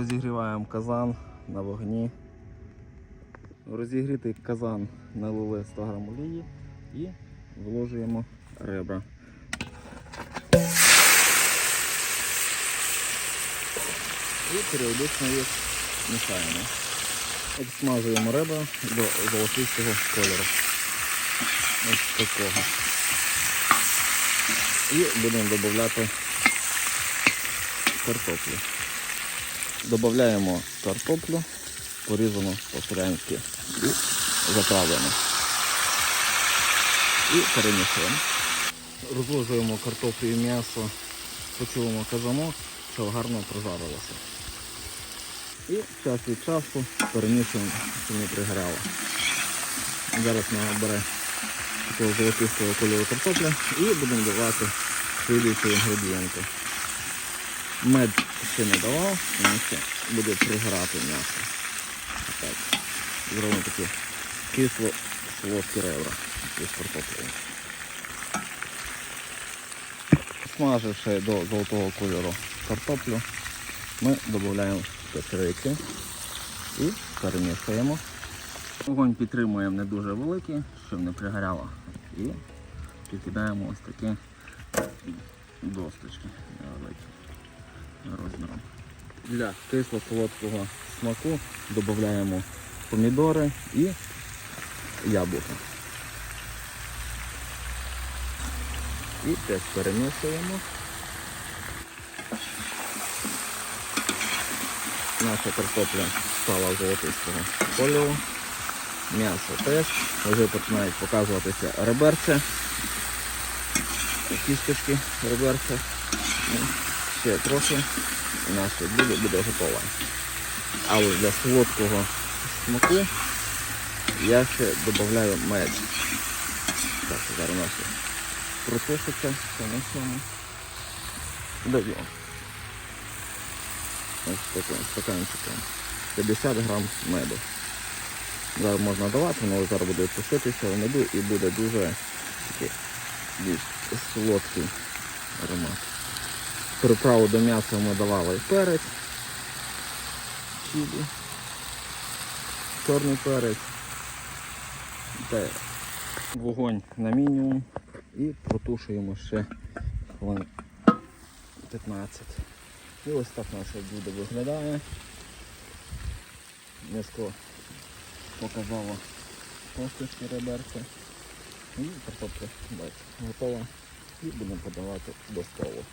Розігріваємо казан на вогні. Розігрітий казан налили 100 г олії і вложуємо ребра. І періодично їх мішаємо. Обсмажуємо ребра до золотистого кольору. Ось такого. І будемо додати картоплю. Додаємо картоплю, порізану по-турянськи і заправлену. І перемішуємо. Розложуємо картоплю і м'ясо по цілому казану, щоб гарно прожарилося. І час від часу перемішуємо, щоб не пригоряло. Зараз вона золотистого кольору картопля і будемо давати слідуючі інгредієнти. Мед ще не давав, тому що буде пригорати м'ясо. Так. Зробимо такі кисло солодкі ребра із картоплею. Смаживши до золотого кольору картоплю, ми додаємо петрики і перемішуємо. Вогонь підтримуємо не дуже великий, щоб не пригоряло. І підкидаємо ось такі досточки невеликі Для кисло-солодкого смаку додаємо помідори і яблука. І теж перемішуємо. Наша картопля стала золотистого кольору. М'ясо теж. Вже починають показуватися реберця. Кісточки реберця. Ще трохи і наше блюдо буде готове. Але для солодкого смаку я ще додаю мед. Так, зараз наше протушиться все на цьому. Даємо. Ось таким стаканчиком. 50 грам меду. Зараз можна давати, але зараз буде тушитися в меду і буде дуже такий більш солодкий аромат. Приправу до м'яса ми давали перець, чилі, чорний перець, та вогонь на мінімум і протушуємо ще хвилин 15. І ось так наше блюдо виглядає. М'яско показало косточки реберця. І картопля бачите, готова. І будемо подавати до столу.